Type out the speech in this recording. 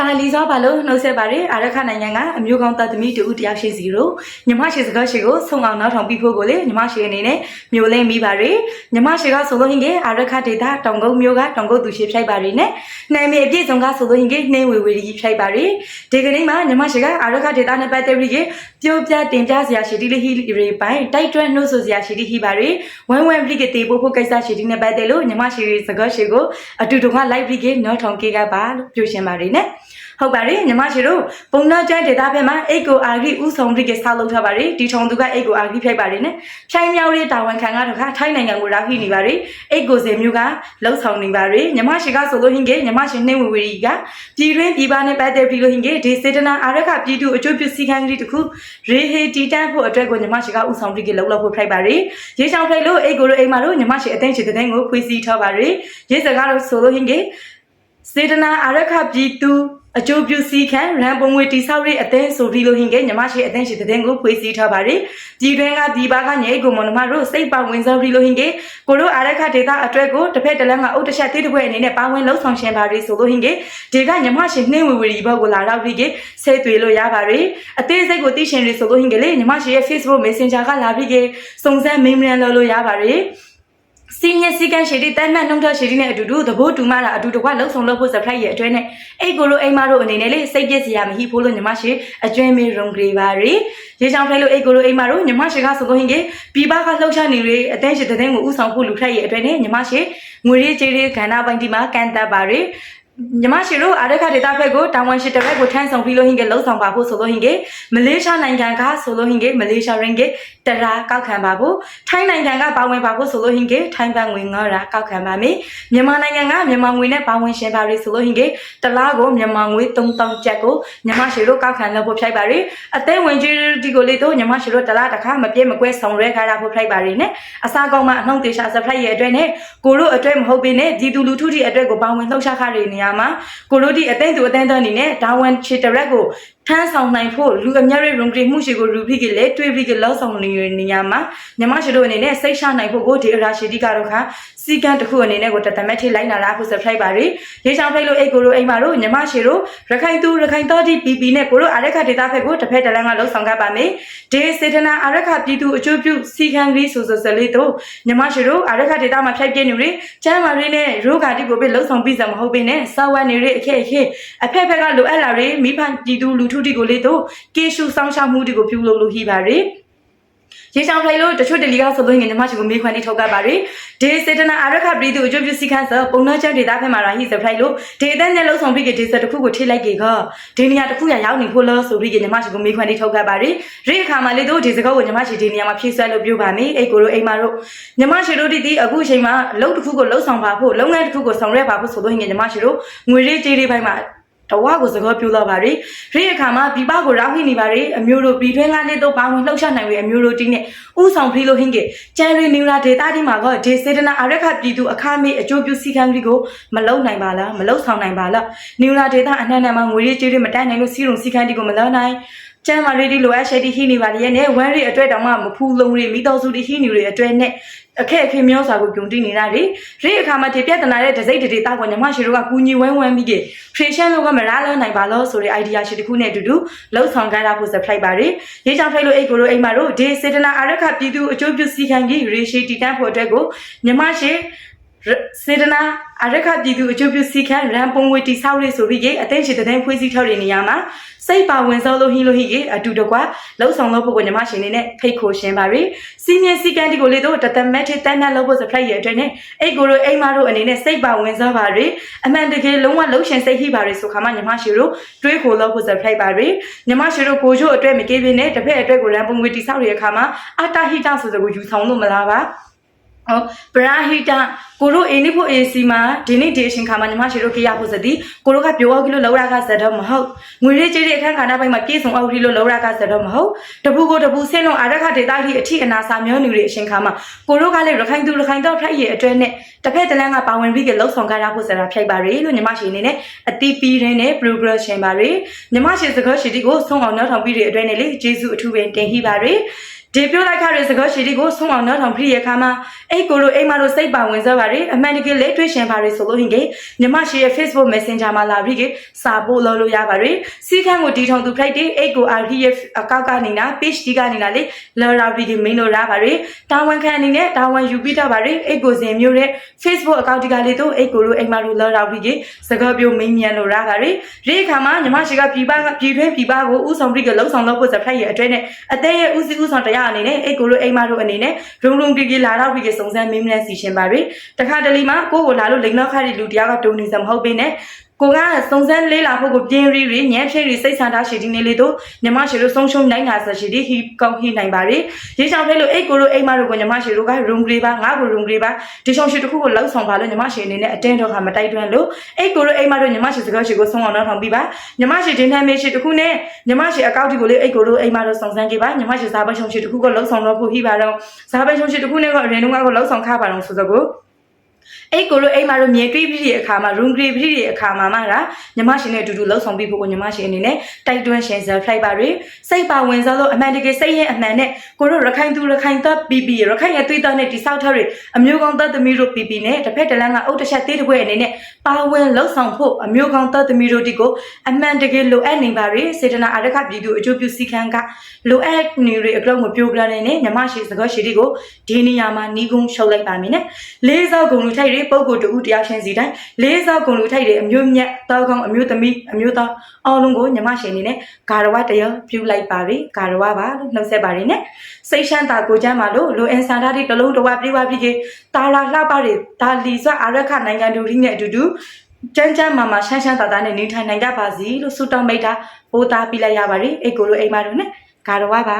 တာလီစွာပါလို့နှုတ်ဆက်ပါရယ်အာရခနိုင်ငံကအမျိုးကောင်းတသမီတူဦးတယောက်ရှိစီတို့ညီမရှိစကားရှိကိုဆုံအောင်နောက်ထောင်ပြီးဖို့ကိုလေညီမရှိအနေနဲ့မျိုးလင်းမိပါရယ်ညီမရှိကဆိုလို့ဟင်ကအာရခဒေတာတောင်ကုန်းမျိုးကတောင်ကုန်းသူရှိဖြိုက်ပါရယ်နဲ့နိုင်မြေအပြည့်စုံကဆိုလို့ဟင်ကနှင်းဝေဝေကြီးဖြိုက်ပါရယ်ဒီကနေ့မှာညီမရှိကအာရခဒေတာနဲ့ပတ်သက်ပြီးပြောပြတင်ပြစရာရှိတိလေးဟီရီပိုင်းတိုက်တွန်းနှုတ်ဆိုစရာရှိတိဟီပါရယ်ဝမ်ဝမ်ပလိကတေပို့ဖို့ကိစ္စရှိတိနဲ့ပတ်သက်လို့ညီမရှိစကားရှိကိုအတူတူက live ပလိကနော်ထောင်ကေကပါလို့ပြောရှင်ပါရယ်နဲ့ဟုတ်ပါတယ်ညီမရှိတို့ပုံနာကျန်းဒေတာဘက်မှာအိတ်ကိုအာဂရိဥဆောင်ပြီးကဆောက်လုပ်ထားပါတယ်ဒီထုံသူကအိတ်ကိုအာဂရိဖြိုက်ပါတယ်နဲ့ဖြိုင်းမြောက်ရေးတာဝန်ခံကတော့ခါထိုင်းနိုင်ငံကိုရာခိနေပါတယ်အိတ်ကိုစင်မျိုးကလှုပ်ဆောင်နေပါတယ်ညီမရှိကဆိုလို့ဟင်ကညီမရှိနှင်းဝဝရီကပြည်တွင်းပြည်ပနဲ့ပတ်သက်ပြီးလို့ဟင်ကဒီစေတနာအာရခပြည်သူအကျိုးပြုစည်းကမ်းကလေးတစ်ခုရေဟေတီတန်းဖို့အတွက်ကိုညီမရှိကဥဆောင်ပြီးကလှုပ်လှုပ်ဖို့ဖိုက်ပါတယ်ရေချောင်းဖိုက်လို့အိတ်ကိုတို့အိမ်မှာတို့ညီမရှိအသိချစ်တဲ့တဲ့ကိုဖွေးစည်းထားပါတယ်ရေစကားလို့ဆိုလို့ဟင်က စေတနာအာရခပြည်သူအကျိုးပြုစည်းခံရန်ပုံငွေတိဆောက်ရေးအသင်းဆိုပြီးလို့ဟင်ကညီမရှိအသင်းရှိတဲ့တဲ့ကိုဖွေးစည်းထားပါတယ်။ပြည်တွင်းကပြည်ပကညိတ်ကိုမွန်မတို့စိတ်ပါဝင်စားပြီးလို့ဟင်ကကိုတို့အာရခဒေတာအတွက်ကိုတစ်ဖက်တစ်လမ်းကအုတ်တချက်တိတစ်ပွဲအနေနဲ့ပါဝင်လှုပ်ဆောင်ရှင်ပါရီဆိုလို့ဟင်ကဒီကညီမရှိနှင်းဝေဝေဒီဘက်ကိုလာတော့ပြီးကဆဲသွေလို့ရပါတယ်။အသေးစိတ်ကိုသိရှင်တွေဆိုလို့ဟင်ကလေညီမရှိရဲ့ Facebook Messenger ကလာပြီးကစုံစမ်းမေးမြန်းလို့လို့ရပါတယ်။ စီနီယစီကန်ရှည်တီတန်းမှတ်နှုံထရှည်တီနဲ့အတူတူသဘောတူမှတာအတူတကွလှုပ်ဆောင်လုပ်ဖို့ surprise ရဲ့အတွဲနဲ့အိတ်ကိုလိုအိမ်မတို့အနေနဲ့လေစိတ်ပြည့်စရာမရှိဖို့လို့ညီမရှိအကျွမ်းမေရုံကြပါရီရေချောင်းထိုက်လို့အိတ်ကိုလိုအိမ်မတို့ညီမရှိကဆိုလို့ဟင်ကပြပကလှုပ်ရှားနေရအတင်းရှိတဲ့တဲ့ကိုဥဆောင်ဖို့လူထိုက်ရဲ့အတွဲနဲ့ညီမရှိငွေရေးကြေးရေးခန္ဓာပိုင်းဒီမှာကန်တက်ပါရီ ညီမရှိတို့အာရခဒေတာဖက်ကိုတာဝန်ရှိတဲ့ဘက်ကိုထမ်းဆောင်ပြီးလို့ဟင်ကလှုပ်ဆောင်ပါဖို့ဆိုလို့ဟင်ကမလေးရှားနိုင်ငံကဆိုလို့ဟင်ကမလေးရှားရင်းကတရာကောက်ခံပါဖို့ထိုင်းနိုင်ငံကပါဝင်ပါဖို့ဆိုလို့ဟင်ကထိုင်းဘတ်ငွေ9ရာကောက်ခံပါမယ်မြန်မာနိုင်ငံကမြန်မာငွေနဲ့ပါဝင်ရှင်ပါရီဆိုလို့ဟင်ကတလားကိုမြန်မာငွေ3000ကျပ်ကိုညီမရှိတို့ကောက်ခံလို့ဖို့ဖိုက်ပါရီအသေးဝင်ကြီးဒီကိုလေးတို့ညီမရှိတို့တလားတစ်ခါမပြည့်မကွဲဆောင်ရဲခါတာဖို့ဖိုက်ပါရီနဲ့အစားကောင်းမှအနှုံတေရှာ surprise ရဲ့အတွက်နဲ့ကိုတို့အတွက်မဟုတ်ပေနဲ့ဒီတူလူထုတွေအတွက်ကိုပါဝင်လှုပ်ရှားခါတွေနေရာမှာကိုတို့ဒီအသိသူအသိသားအနေနဲ့ဒါဝန်ချစ်တရက်ကို ထမ်းဆောင်နိုင်ဖို့လူအများရဲ့ရုံဂရီမှုရှိကိုရူဖိကလည်းတွေးပြီးကလောက်ဆောင်နေနေရမှာညမရှိတို့အနေနဲ့စိတ်ရှနိုင်ဖို့ကိုဒီအရာရှိတိကတော့ခါစီကံတစ်ခုအနေနဲ့ကိုတတမက်ထိလိုက်နာလာဖို့ surprise ပါရီရေချောင်းဖိတ်လို့အိတ်ကိုတို့အိမ်မှာတို့ညမရှိတို့ရခိုင်သူရခိုင်တော်ဒီ PP နဲ့ကိုတို့အာရခဒေတာဖက်ကိုတစ်ဖက်တစ်လမ်းကလှုပ်ဆောင်ကြပါမယ်ဒေစေတနာအာရခပြည်သူအကျိုးပြုစီကံဂရီဆိုဆိုစလေးတို့ညမရှိတို့အာရခဒေတာမှာဖြိုက်ပြနေရကျမ်းမာရင်းနဲ့ရိုးဂါတိကိုပဲလှုပ်ဆောင်ပြီးစမဟုတ်ပေနဲ့စာဝတ်နေရအခက်အခဲအဖက်ဖက်ကလိုအပ်လာရမိဖပြည်သူလူထုတီကိုလေးတို့ကေရှုဆောင်ရှောက်မှုတွေကိုပြုလုပ်လို့ဟိပါရယ်ရေချောင်းဖိုင်လို့တချို့တလီကဆိုလို့ငင်ညီမရှိကိုမေးခွန်းလေးထုတ်ကပါရယ်ဒေစေတနာအာရခပရိသူအကျိုးပြုစီခန်းစပုံနှချမ်းဒေတာဖက်မှာရာဟိစဖိုင်လို့ဒေတဲ့နဲ့လုံးဆောင်ပြီးကဒေစတစ်ခုကိုထိလိုက်ကေကဒေနီယာတစ်ခုရရောက်နေဖို့လို့ဆိုပြီးကညီမရှိကိုမေးခွန်းလေးထုတ်ကပါရယ်ရိအခါမှာလေတို့ဒီစကောကိုညီမရှိဒီနေရာမှာဖြည့်ဆွဲလို့ပြောပါမယ်အိတ်ကိုတို့အိမ်မှာတို့ညီမရှိတို့ဒီအခုအချိန်မှာလုံတစ်ခုကိုလုံဆောင်ပါဖို့လုပ်ငန်းတစ်ခုကိုဆောင်ရွက်ပါဖို့ဆိုလို့ငင်ညီမရှိတို့ငွေရေးကြေးရေးပိုင်းမှာ တဝါကိုစကားပြောတော့ပါရီရိအခါမှာပြပကိုရောက်ခိနေပါရီအမျိုးတို့ပြည်တွင်းကနေတော့ပါဝင်လှုပ်ရှားနိုင်ဝေအမျိုးတို့တင်းနဲ့ဥဆောင်ဖီလိုဟင်းကကျန်ရီနူရာဒေတာဒီမှာကဒေစေတနာအရက်ခပြည်သူအခါမေးအကျိုးပြုစီကံကြီးကိုမလုံနိုင်ပါလားမလုံဆောင်နိုင်ပါလားနူရာဒေတာအနှံ့နှံ့မှာငွေရေးကြေးရေးမတတ်နိုင်လို့စီရုံစီကံကြီးကိုမလုံနိုင်ကျမ်းမာရီဒီလိုအပ်ချက်တီဟိနေပါလေနဲ့ဝမ်းရီအတွက်တောင်မှမဖူးလုံးရီမိတော်စုတီဟိနေရီအတွက်နဲ့ အခက်အခဲမျိုးစွာကိုပြုံတိနေတာလေရိအခါမှာဒီပြဿနာတဲ့ဒစိတ်တေတာကိုညမရှိတို့ကကူညီဝဲဝမ်းပြီးကဖရေရှန်လို့ကမရလို့နိုင်ပါလို့ဆိုတဲ့ idea ရှိတစ်ခုနဲ့အတူတူလှုပ်ဆောင်ကြတာဖို့ surprise ပါရီရေချောင်းဖိုက်လို့အိတ်ကိုတို့အိမ်မှာတို့ဒေစေတနာအာရခပြည်သူအကျိုးပြုစီခံကြီးရေရှိတီတန်းဖို့အတွက်ကိုညမရှိ စေတနာအရခပြည်သူအကျိုးပြုစီခံရန်ပုံငွေတိဆောက်ရေးဆိုပြီးကအသိရှိတဲ့ဖွေးစည်းထောက်တဲ့နေရာမှာစိတ်ပါဝင်စောလို့ဟင်းလို့ဟိကအတူတကွလှုပ်ဆောင်လို့ဖို့ကညီမရှင်နေနဲ့ဖိတ်ခိုရှင်ပါရီစီနီယစီကန်ဒီကိုလေးတို့တသက်မက်ထတန်းတန်းလို့ဖို့စဖလိုက်ရဲ့အတွက်နဲ့အိတ်ကိုတို့အိမ်မတို့အနေနဲ့စိတ်ပါဝင်စောပါရီအမှန်တကယ်လုံးဝလှုပ်ရှင်စိတ်ဟိပါရီဆိုခါမှညီမရှိတို့တွေးခိုလို့ဖို့စဖလိုက်ပါရီညီမရှိတို့ကိုချို့အတွက်မကေးပြင်းနဲ့တစ်ဖက်အတွက်ကိုရန်ပုံငွေတိဆောက်ရတဲ့အခါမှာအတာဟိတဆိုတဲ့ကိုယူဆောင်လို့မလားပါ ဟောပရာဟိတကိုတို့အိနိဖို့အေစီမှာဒီနေ့ဒီအချိန်ခါမှာညီမရှိတို့ကြရဖို့စသည်ကိုတို့ကပြောအောင်ကလို့လောက်ရကစတော့မဟုတ်ငွေရေးကြေးရေးအခန်းခါနာပိုင်းမှာပြည့်စုံအောင်ဒီလိုလောက်ရကစတော့မဟုတ်တပူကိုတပူဆင်းလုံးအာရခဒေတာတိအထိအနာစာမျိုးနူတွေအချိန်ခါမှာကိုတို့ကလည်းရခိုင်သူရခိုင်တော့ဖိုက်ရဲ့အတွဲနဲ့တစ်ဖက်တစ်လမ်းကပါဝင်ပြီးကလှုပ်ဆောင်ကြရဖို့စတာဖြိုက်ပါရလို့ညီမရှိအနေနဲ့အတိပီးရင်းနဲ့ progression ပါရညီမရှိစကားရှိတီကိုဆုံးအောင်နောက်ထောင်ပြီးတဲ့အတွဲနဲ့လေဂျေစုအထူးပင်တင်ဟိပါရ ဒီပြောလိုက်ခရစကားရှိဒီကိုဆုံးအောင်နောက်ထောင်ပြည့်ရခါမှာအဲ့ကိုလိုအိမ်မတို့စိတ်ပါဝင်စားပါရအမှန်တကယ်လက်တွေ့ရှင်ပါရဆိုလို့ဟင်ကေညီမရှိရဲ့ Facebook Messenger မှာလာပြီးကေစာပို့လို့လို့ရပါရစီခန်းကိုတီထောင်သူ Friday အဲ့ကို RDF အကောက်ကနေနာ page ဒီကနေနာလေလော်ရာပြီးကေမင်းလို့ရပါရတာဝန်ခံအနေနဲ့တာဝန်ယူပြီးတော့ပါရအဲ့ကိုစင်မျိုးရဲ့ Facebook အကောက်ဒီကလေးတို့အဲ့ကိုလိုအိမ်မတို့လော်ရာပြီးကေစကားပြောမင်းမြန်လို့ရပါရဒီခါမှာညီမရှိကပြည်ပကပြည်တွင်းပြည်ပကိုဥဆောင်ပြီးကေလှုပ်ဆောင်လို့ဖို့စဖိုက်ရဲ့အတွဲနဲ့အသေးရဲ့ဥစီဥဆောင်တရားအနေနဲ့အဲ့ကိုလိုအိမ်မတို့အနေနဲ့ရုံရုံပြေပြေလာတော့ပြီးကေစုံစမ်းမင်းမြန်စီရှင်ပါရတခါတလီမှာကိုကိုလာလို့လိန်တော့ခါရီလူတရားကတုံနေစမဟုတ်ပေနဲ့ ကိုကစုံစမ်းလေးလာဖို့ကိုပြင်းရီရီညံဖြည့်ရီစိတ်ဆန္ဒရှိဒီနေလေတို့ညီမရှိတို့ဆုံးရှုံးနိုင်တာဆိုရှိဒီဟီကောင်းဟီနိုင်ပါရီရေချောင်းဖဲလို့အိတ်ကိုတို့အိမ်မတို့ကိုညီမရှိတို့ကရုံဂရီပါငါ့ကိုရုံဂရီပါဒီရှောင်းရှိတစ်ခုကိုလောက်ဆောင်ပါလို့ညီမရှိအနေနဲ့အတင်းတော့ခါမတိုက်တွန်းလို့အိတ်ကိုတို့အိမ်မတို့ညီမရှိစကားရှိကိုဆုံးအောင်တော့ထောင်ပြီးပါညီမရှိဒင်းထမ်းမေးရှိတစ်ခုနဲ့ညီမရှိအကောက်ဒီကိုလေးအိတ်ကိုတို့အိမ်မတို့စုံစမ်းကြပါညီမရှိစားပရှုံရှိတစ်ခုကိုလောက်ဆောင်တော့ဖို့ဟိပါတော့စားပရှုံရှိတစ်ခုနဲ့ကအရင်တုန်းကကိုလောက်ဆောင်ခါပါတော့ဆိုတော့ကို အဲ့ကိုလိုအိမ်မှာတော့မြေကိပြီးတဲ့အခါမှာ room grade ပြီးတဲ့အခါမှာမှဒါညီမရှင်နဲ့အတူတူလှုပ်ဆောင်ပြီးဖို့ကိုညီမရှင်အနေနဲ့တိုက်တွန်းရှင်ဆယ် flight ပါတွေစိတ်ပါဝင်စားလို့အမှန်တကယ်စိတ်ရဲ့အမှန်နဲ့ကိုတို့ရခိုင်သူရခိုင်သက်ပြီးပြီးရခိုင်ရဲ့သွေးသားနဲ့တိဆောက်ထားတဲ့အမျိုးကောင်းသက်သမီးတို့ပြီးပြီးနဲ့တစ်ဖက်တစ်လမ်းကအုတ်တစ်ချက်သေးတစ်ပွဲအနေနဲ့ပါဝင်လှုပ်ဆောင်ဖို့အမျိုးကောင်းသက်သမီးတို့ဒီကိုအမှန်တကယ်လိုအပ်နေပါတွေစေတနာအရခပြည်သူအကျိုးပြုစည်းကမ်းကလိုအပ်နေတွေအကြောင်းကိုပြောပြရတဲ့နဲ့ညီမရှိစကားရှိဒီကိုဒီနေရာမှာနီးကုန်းရှုပ်လိုက်ပါမယ်နဲ့လေးစောက်ကုံလူထိုက်တွေပုံကိုတူဦးတရားရှင်စီတိုင်းလေးစောက်ကုံလူထိုက်တွေအမျိုးမြတ်တောကောင်းအမျိုးသမီးအမျိုးသားအားလုံးကိုညီမရှင်နေနဲ့ဂါရဝတရားပြုလိုက်ပါပြီဂါရဝပါလို့နှုတ်ဆက်ပါရနဲ့စိတ်ရှမ်းသာကိုချမ်းပါလို့လိုအင်ဆန္ဒတွေတလုံးတဝပြေးပါပြီကေတာလာလှပတွေဒါလီဆွအာရခနိုင်ငံတို့ရင်းနဲ့အတူတူကျန်းကျန်းမာမာရှမ်းရှမ်းသာသာနဲ့နေထိုင်နိုင်ကြပါစီလို့ဆုတောင်းမိတာပိုးသားပြလိုက်ရပါတယ်အိတ်ကိုလိုအိမ်မတို့နဲ့ဂါရဝပါ